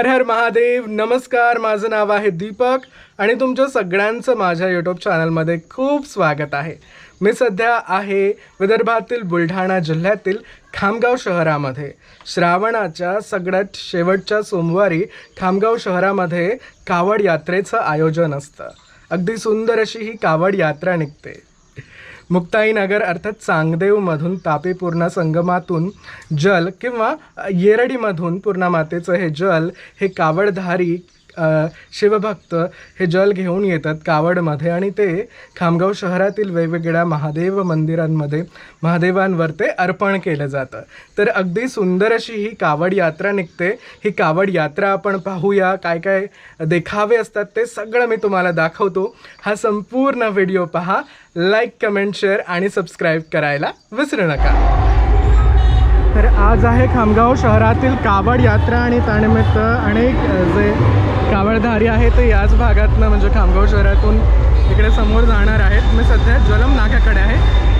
हर हर महादेव नमस्कार माझं नाव आहे दीपक आणि तुमच्या सगळ्यांचं माझ्या यूट्यूब चॅनलमध्ये खूप स्वागत आहे. मी सध्या आहे विदर्भातील बुलढाणा जिल्ह्यातील खामगाव शहरामध्ये. श्रावणाच्या सगळ्यात शेवटच्या सोमवारी खामगाव शहरामध्ये कावड यात्रेचं आयोजन असतं. अगदी सुंदर अशी ही कावड यात्रा निघते. मुक्ताईनगर अर्थात चांगदेवमधून तापी पूर्णा संगमातून जल किंवा येरडीमधून पूर्णा मातेचं हे जल हे कावडधारी शिवभक्त हे जल घेऊन येतात कावडमध्ये आणि ते खामगाव शहरातील वेगवेगळ्या महादेव मंदिरांमध्ये महादेवांवर ते अर्पण केलं जातं. तर अगदी सुंदर अशी ही कावड यात्रा निघते. ही कावड यात्रा आपण पाहूया. काय काय देखावे असतात ते सगळं मी तुम्हाला दाखवतो. हा संपूर्ण व्हिडिओ पहा. लाईक कमेंट शेअर आणि सबस्क्राईब करायला विसरू नका. तर आज आहे खामगाव शहरातील कावड यात्रा आणि त्यानिमित्त अनेक जे कावडधारी आहेत ते याच भागातनं म्हणजे खामगाव शहरातून इकडे समोर जाणार आहेत. मी सध्या जलम नाक्याकडे आहे.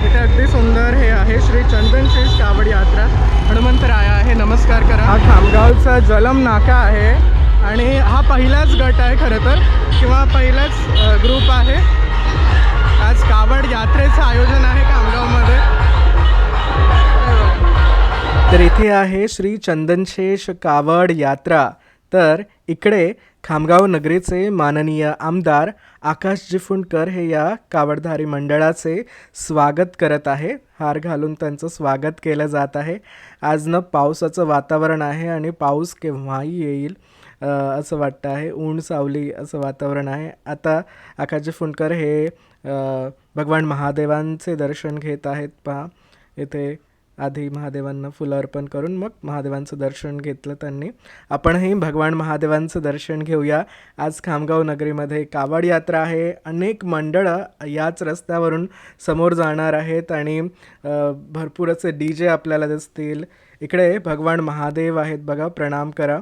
इथे अगदी सुंदर हे आहे श्री चंदनशेष कावड यात्रा. हनुमंतराय आहे. नमस्कार करा. हा खामगावचा जलम नाका आहे आणि हा पहिलाच गट आहे खरं तर किंवा पहिलाच ग्रुप आहे. आज कावड यात्रेचं आयोजन इथे आहे श्री चंदनशेष कावड यात्रा. तर इकडे खामगाव नगरीचे माननीय आमदार आकाश जिफुंडकर हे या कावडधारी मंडळाचे स्वागत करत आहे. हार घालून त्यांचं स्वागत केलं जात आहे. आज न पावसाचं वातावरण आहे आणि पाऊस केव्हाही येईल असं वाटतं आहे. ऊन सावली असं वातावरण आहे. आता आकाश जिफुंडकर हे भगवान महादेवांचे दर्शन घेत आहेत. पहा इथे आधी महादेवांना फुलं अर्पण करून मग महादेवांचं दर्शन घेतलं त्यांनी. आपणही भगवान महादेवांचं दर्शन घेऊया. आज खामगाव नगरीमध्ये कावड यात्रा आहे. अनेक मंडळं याच रस्त्यावरून समोर जाणार आहेत आणि भरपूर असे डी जे आपल्याला दिसतील. इकडे भगवान महादेव आहेत बघा प्रणाम करा.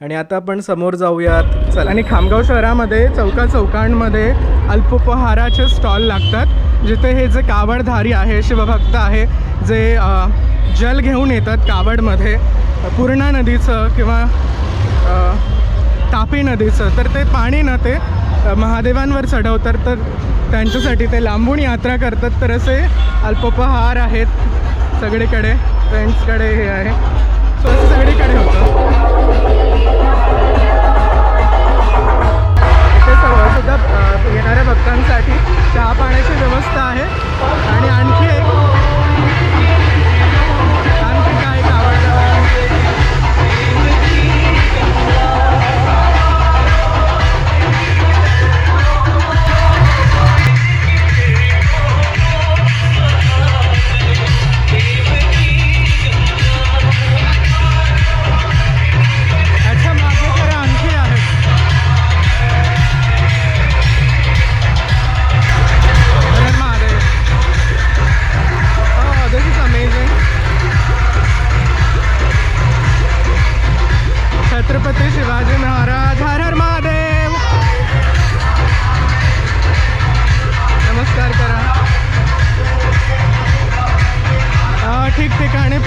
आणि आता आपण समोर जाऊयात. चला. आणि खामगाव शहरामध्ये चौका चौकांमध्ये अल्पोपहाराचे स्टॉल लागतात. जिथे हे जे कावडधारी आहे शिवभक्त आहे जे जल घेऊन येतात कावडमध्ये पूर्णा नदीचं किंवा तापी नदीचं तर ते पाणी ना ते महादेवांवर चढवतात तर त्यांच्यासाठी ते लांबून यात्रा करतात तर असे अल्पोपहार आहेत सगळीकडे फ्रेंड्सकडे हे आहे. सो असं सगळीकडे होतं. ते सर्व सुद्धा येणाऱ्या भक्तांसाठी चहा पाण्याची व्यवस्था आहे.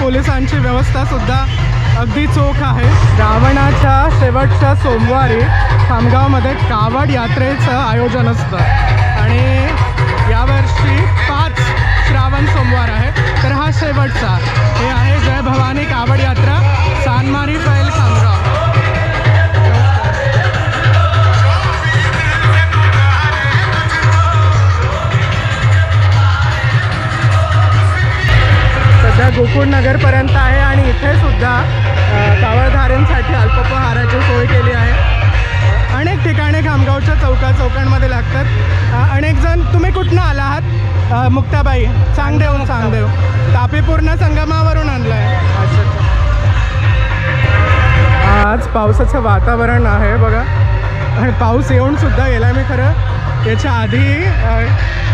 पोलिसांची व्यवस्था सुद्धा अगदी चोख आहे. श्रावणाच्या शेवटच्या सोमवारी खामगावमध्ये कावड यात्रेचं आयोजन असतं. आणि यावर्षी पाच श्रावण सोमवार आहे. तर हा शेवटचा. हे आहे जय भवानी कावड यात्रा. सानमारी फैल खामगाव. सध्या गोकुळ नगरपर्यंत आहे आणि इथे सुद्धा अ, कावळधाऱ्यांसाठी अल्पोपहाराची सोय केली आहे. अनेक ठिकाणी खामगावच्या चौका चौकांमध्ये लागतात. अनेक जण तुम्ही कुठनं आला आहात? मुक्ताबाई चांगदेव सांगदेव. तापी पूर्ण संगमावरून आणलं आहे आज पावसाचं वातावरण आहे बघा. आणि पाऊस येऊन सुद्धा गेला मी खरं. याच्या आधी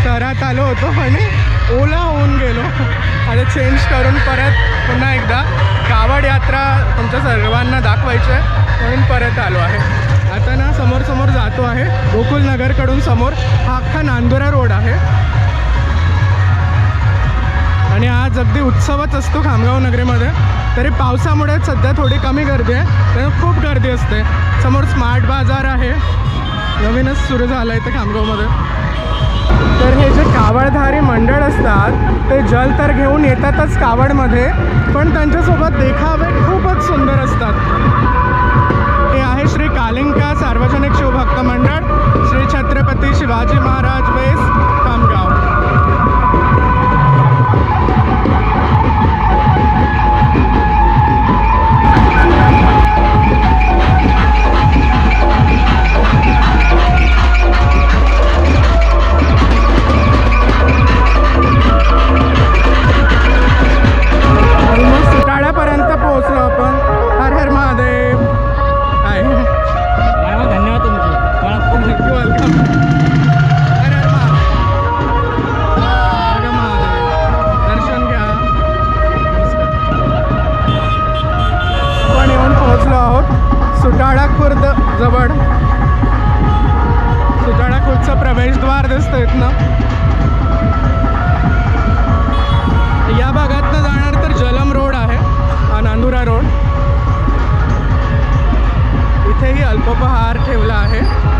शहरात आलो होतो आणि ओला होऊन गेलो. आता चेंज करून परत पुन्हा एकदा कावड यात्रा तुमच्या सर्वांना दाखवायची आहे म्हणून परत आलो आहे. आता ना समोर समोर जातो आहे. गोकुलनगरकडून समोर हा अख्खा नांदुरा रोड आहे. आणि आज अगदी उत्सवच असतो खामगाव नगरीमध्ये. तरी पावसामुळे सध्या थोडी कमी गर्दी आहे. तर खूप गर्दी असते. समोर स्मार्ट बाजार आहे. नवीनच सुरू झालं आहे इथे खामगावमध्ये. तर हे जे कावडधारी मंडळ असतात ते जल तर घेऊन येतातच कावडमध्ये पण त्यांच्यासोबत देखावे खूपच सुंदर असतात. हे आहे श्री कालिंका सार्वजनिक शिवभक्त मंडळ श्री छत्रपती शिवाजी महाराज वेस. जवळ सुटाळा प्रवेशद्वार दिसतं इथनं. या भागातनं जाणार तर जलम रोड आहे हा नांदुरा रोड. इथेही अल्पोपहार ठेवला आहे.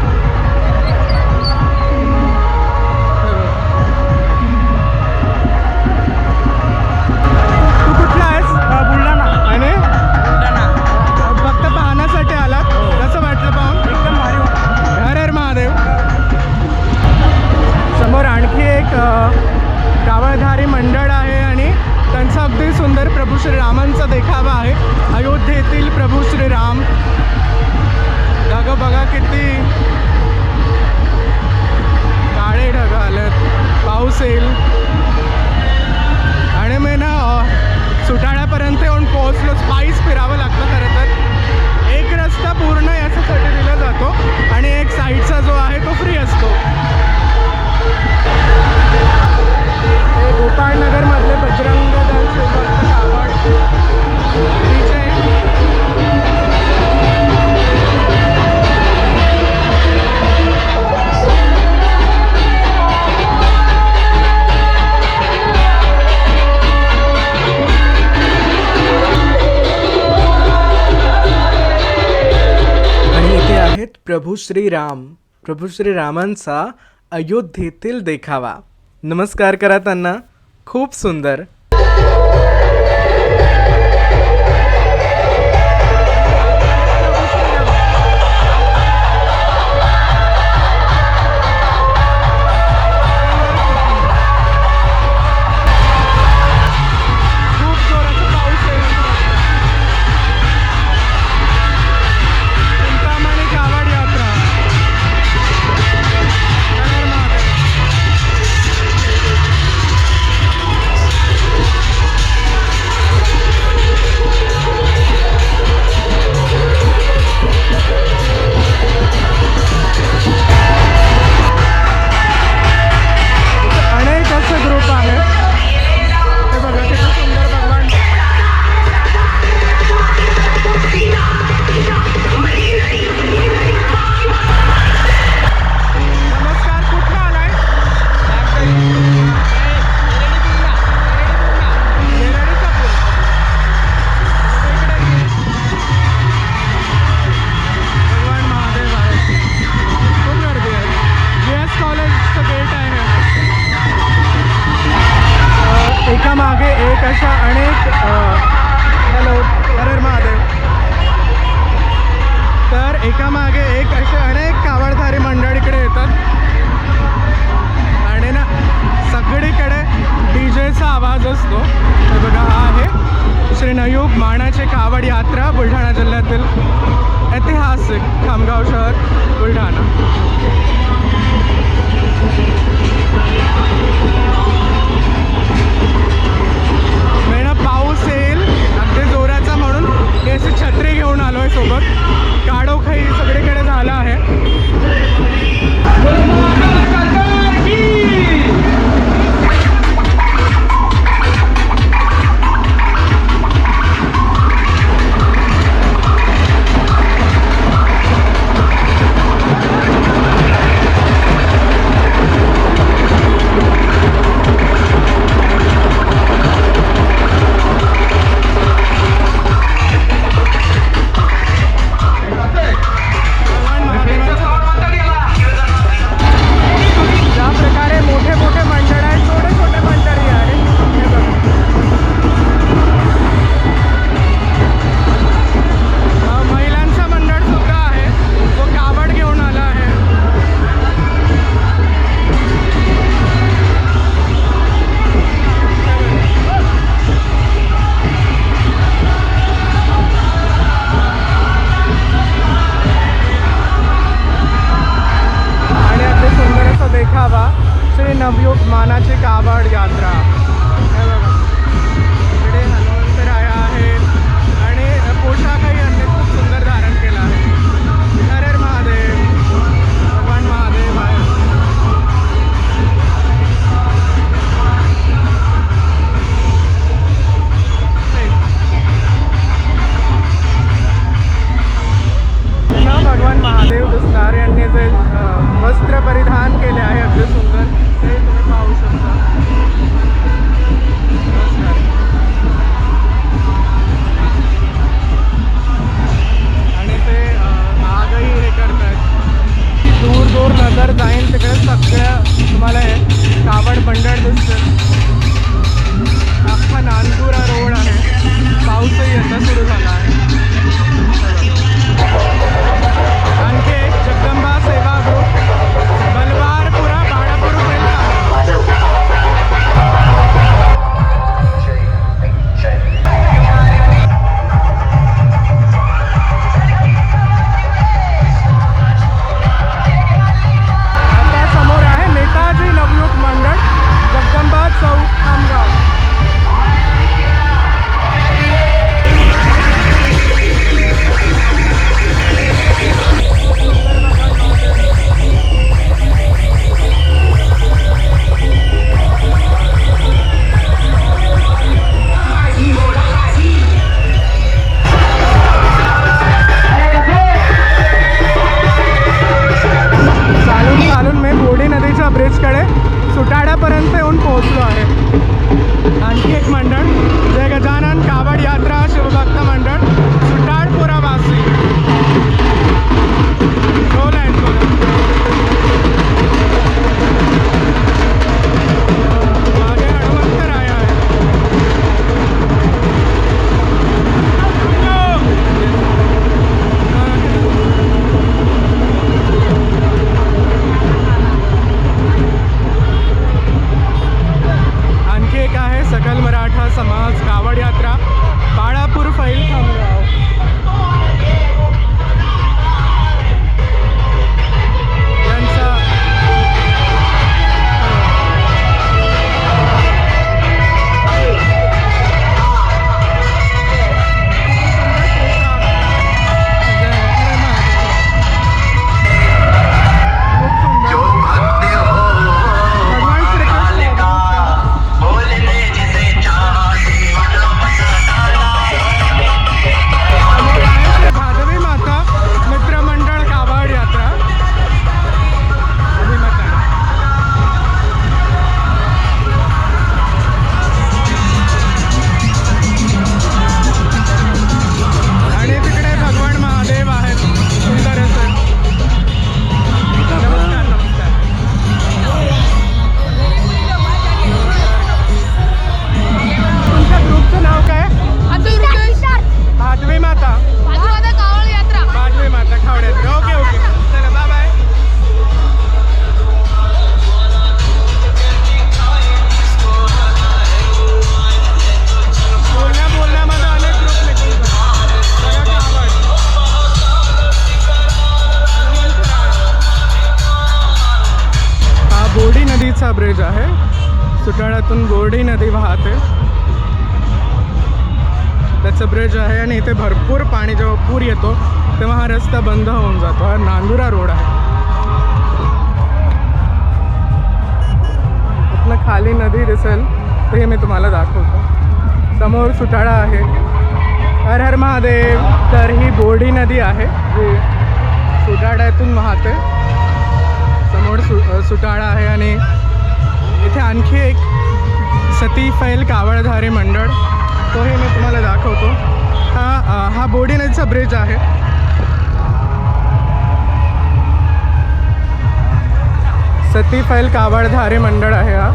कावळधारी मंडळ आहे आणि त्यांचा अगदी सुंदर प्रभू श्रीरामांचा देखावा आहे. अयोध्येतील प्रभू श्रीराम. ढग बघा किती काळे ढग आलेत. पाऊस येईल. आणि मी ना सुटाळ्यापर्यंत येऊन पोहोचलो. स्पाईस फिरावं लागतं खरं तर. एक रस्ता पूर्ण याच्यासाठी दिला जातो आणि एक साईडचा जो आहे तो फ्री असतो. बजरंग दल आणि इथे आहेत प्रभू श्रीराम. प्रभू श्रीरामांचा अयोध्येतील देखावा. नमस्कार करा त्यांना. खूप सुंदर. नयूब कावड यात्रा बुलढाणा जिल्ह्यातील ऐतिहासिक खामगाव शहर बुलढाणा. मी पाऊस येईल अगदी जोराचा म्हणून मी अशी छत्री घेऊन आलो आहे सोबत काडोखाई सगळीकडे झाला आहे. देखावा श्री नवयुग मानाची कावड यात्रा. हे बघा. इकडे हनुमंतराया आहे आणि पोशाखही यांनी खूप सुंदर धारण केला आहे. हर महादेव भगवान महादेव आहे भगवान महादेव दिसणार यांनी जे वस्त्र परिधान केले आहे अगदी सुंदर. ते तुम्ही पाहू शकता. आणि ते आजही हे करतात. दूर दूर नजर जाईल तिकडे सगळ्या तुम्हाला हे कावड मंडळ दिसतं अख्खा नानपुरा रोड आहे. पाऊसही यंदा सुरू झाला आहे. आणखी एक जगदंब ब्रिज आहे. सुटाळ्यातून बोर्डी नदी वाहते. त्याचं ब्रिज आहे आणि इथे भरपूर पाणी जेव्हा पूर येतो तेव्हा हा रस्ता बंद होऊन जातो. हा नांदुरा रोड आहे. आपलं खाली नदी दिसेल ते मी तुम्हाला दाखवतो. समोर सुटाळा आहे. हर हर महादेव तर ही बोर्डी नदी आहे जी सुटाळ्यातून वाहते. समोर सु सुटाळा आहे आणि इथे आणखी एक सती फैल कावळधारी मंडळ. तोही मी तुम्हाला दाखवतो. हा हा बोडी नदीचा ब्रिज आहे. सती फैल कावळधारी मंडळ आहे हा.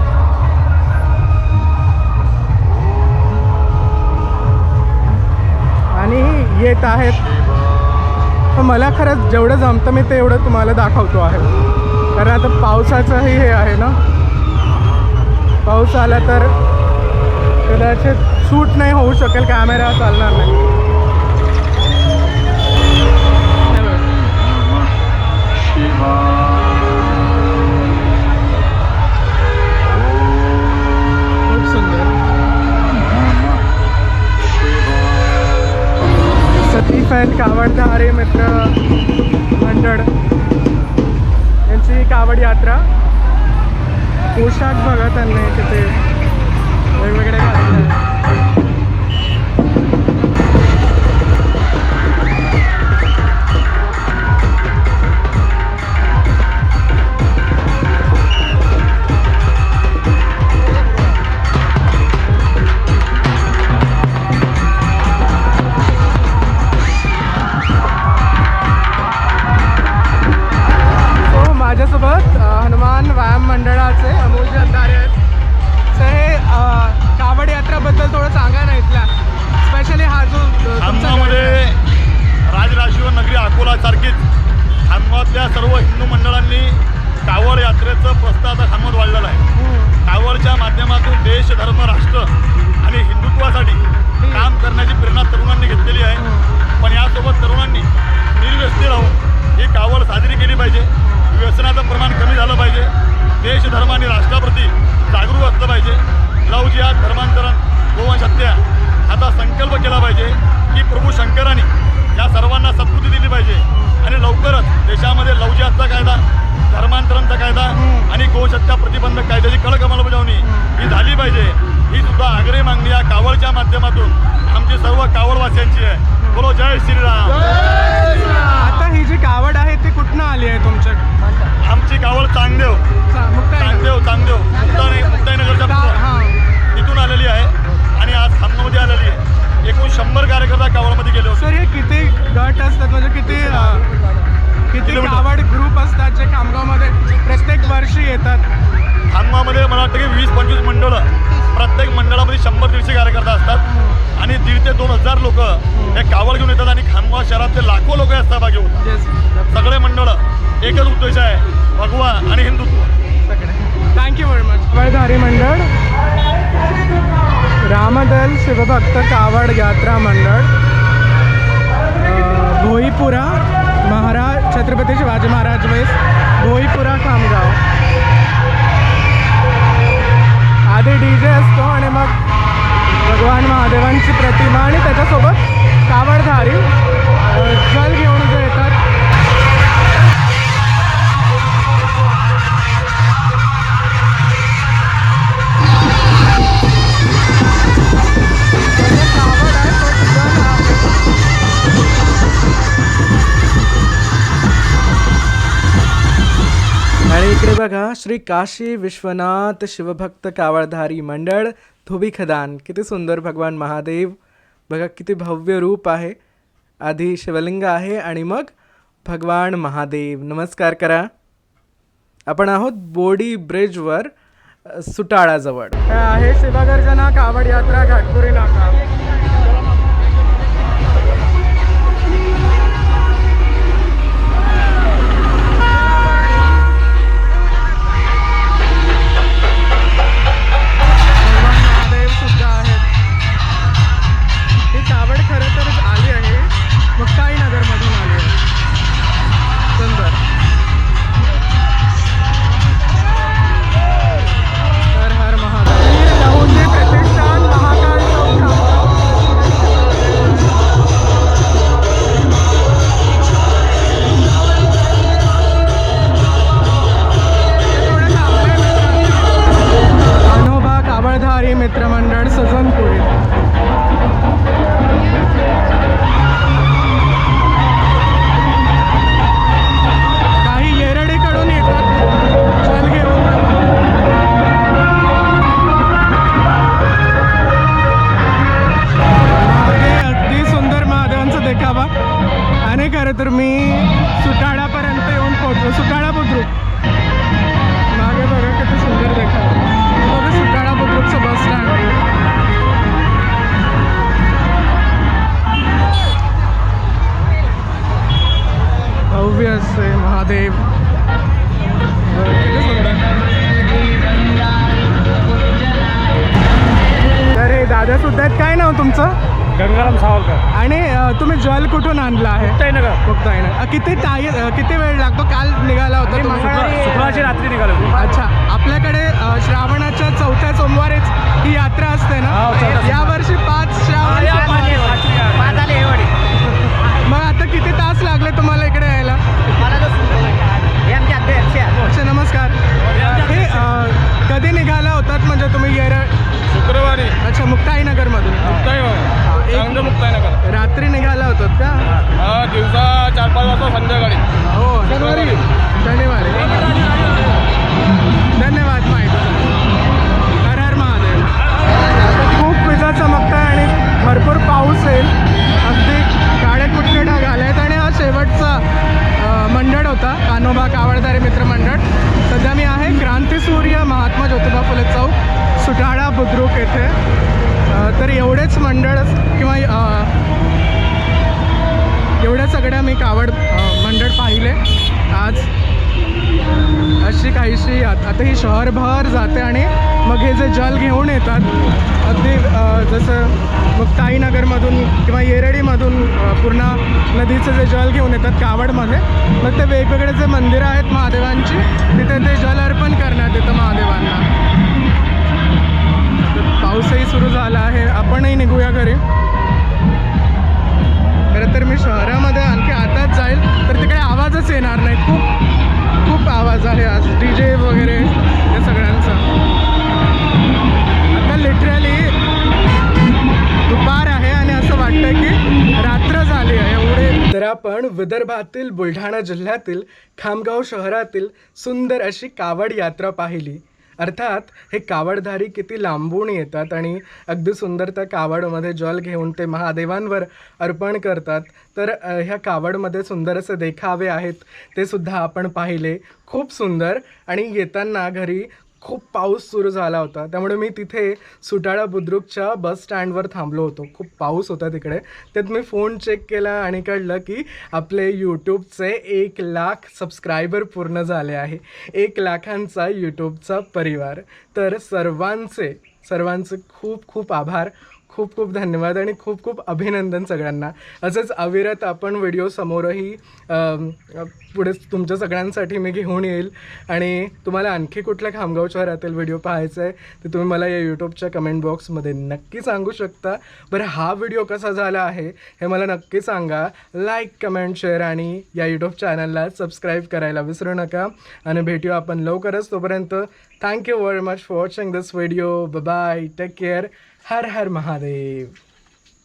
आणि येत आहेत. मला खरंच जेवढं जमतं मी तेवढं तुम्हाला दाखवतो आहे. कारण आता पावसाचंही हे आहे ना. पाऊस आला तर कदाचित शूट नाही होऊ शकेल कॅमेरा चालणार नाही. सती फॅन कावडणारे मित्र मंडळ. यांची कावड यात्रा. पोशाख बघा त्यांना इथे ते. वेगवेगळे घातले खामगावातल्या सर्व हिंदू मंडळांनी कावड यात्रेचं आग्रही मागणी या कावडच्या माध्यमातून आमची सर्व कावडवासियांची आहे. बोलो जय श्रीराम. आता ही जी कावड आहे ती कुठनं आली आहे तुमच्या? आमची कावड चांगदेव. चांगदेव प्रत्येक मंडळामध्ये शंभर दीडशे कार्यकर्ता असतात. आणि दीड ते दोन हजार लोक हे कावड घेऊन येतात आणि खामगाव शहरातले लाखो लोक यात सहभागी होतात. सगळे मंडळं एकच उद्देश आहे भगवा आणि Hindutva. Thank you very much कावडधारी मंडळ. रामदल शिवभक्त कावड यात्रा मंडळ. भोईपुरा महाराज छत्रपती शिवाजी महाराज वेस भोईपुरा खामगाव. आधी डी जे भगवान महादेवांची प्रतिमा आणि त्याच्यासोबत कावडधारी जल घेऊन जे येतात. आणि इकडे बघा श्री काशी विश्वनाथ शिवभक्त कावळधारी मंडळ धोबी खदान किती सुंदर भगवान महादेव बघा किती भव्य रूप आहे आधी शिवलिंग आहे आणि मग भगवान महादेव. नमस्कार करा. आपण आहोत बोडी ब्रिजवर सुटाळाजवळ. आहे शिवगर्जना कावड यात्रा घाटपुरी नाका. मित्रमंडळ सजनपुरी. दादा सुद्धा आहेत. काय नाव तुमचं? गंगाराम सावरकर. आणि अ, तुम्ही जल कुठून आणला आहे? मुक्ताईनगर मुक्ताईनगर अ, किती अ, किती वेळ लागतो? काल निघाला होता तुम्ही? शुक्रवारची रात्री निघालो मी. अच्छा. आपल्याकडे अ, श्रावणाच्या चौथ्या सोमवारीच ही यात्रा असते ना? हो, चौथ्या सोमवारी. या वर्षी पाच श्रावण सोमवार. मग आता किती तास लागले तुम्हाला इकडे यायला? मला जो- हे. अच्छा निघाला होतात? म्हणजे तुम्ही येरळ शुक्रवारी. अच्छा मुक्ताईनगरमधून. मुक्ताई एक- चांगलं मुक्ताई नगर रात्री निघाला होतात का? हा दिवसा चार पाच वाजता संध्याकाळी. हो शनिवारी. शनिवारी. धन्यवाद माहिती. बुद्रुक येथे. तर एवढेच मंडळ किंवा एवढ्या सगळ्या मी कावड मंडळ पाहिले. आज अशी काहीशी आता ही शहरभर जाते आणि मग हे जे जल घेऊन येतात अगदी जसं मुक्ताईनगरमधून किंवा येरडीमधून पूर्ण नदीचं जे जल घेऊन येतात कावडमध्ये मग ते वेगवेगळे जे मंदिरं आहेत महादेवांची तिथे ते जल अर्पण करण्यात येतं महादेवांना. पाऊसही सुरू झाला आहे. आपणही निघूया घरी. खरं तर मी शहरामध्ये आणखी आताच जाईल तर तिकडे आवाजच येणार नाही खूप खूप आवाज आहे आज. डी जे वगैरे या सगळ्यांचा. आता लिटरली दुपार आहे आणि असं वाटतं की रात्र झाली आहे एवढे. तर आपण विदर्भातील बुलढाणा जिल्ह्यातील खामगाव शहरातील सुंदर अशी कावड यात्रा पाहिली. अर्थात हे कावडधारी किती लांबून येतात आणि अगदी सुंदर त्या कावडमध्ये जल घेऊन ते महादेवांवर अर्पण करतात. तर ह्या कावडमध्ये सुंदर असे देखावे आहेत ते सुद्धा आपण पाहिले. खूप सुंदर. आणि येताना घरी खूप पाऊस सुरू झाला होता. त्यामुळे मी तिथे सुटाळा बुद्रुकच्या बस स्टँडवर थांबलो होतो. खूप पाऊस होता तिकडे. त्यात मी फोन चेक केला आणि कळलं की आपले यूट्यूबचे एक लाख सबस्क्रायबर पूर्ण झाले आहे. एक लाखांचा यूट्यूबचा परिवार. तर सर्वांचे सर्वांचे खूप खूप आभार. खूप खूप धन्यवाद आणि खूप खूप अभिनंदन सगळ्यांना. असंच अविरत आपण व्हिडिओ समोरही पुढे तुमच्या सगळ्यांसाठी मी घेऊन येईल. आणि तुम्हाला आणखी कुठल्या खामगाव शहरातील व्हिडिओ पाहायचा आहे तर तुम्ही मला या यूट्यूबच्या कमेंट बॉक्समध्ये नक्की सांगू शकता. बरं हा व्हिडिओ कसा झाला आहे हे मला नक्की सांगा. लाईक कमेंट शेअर आणि या यूट्यूब चॅनलला सबस्क्राईब करायला विसरू नका. आणि भेटूया आपण लवकरच तोपर्यंत. Thank you very much for watching this video bye take care Har Har Mahadev.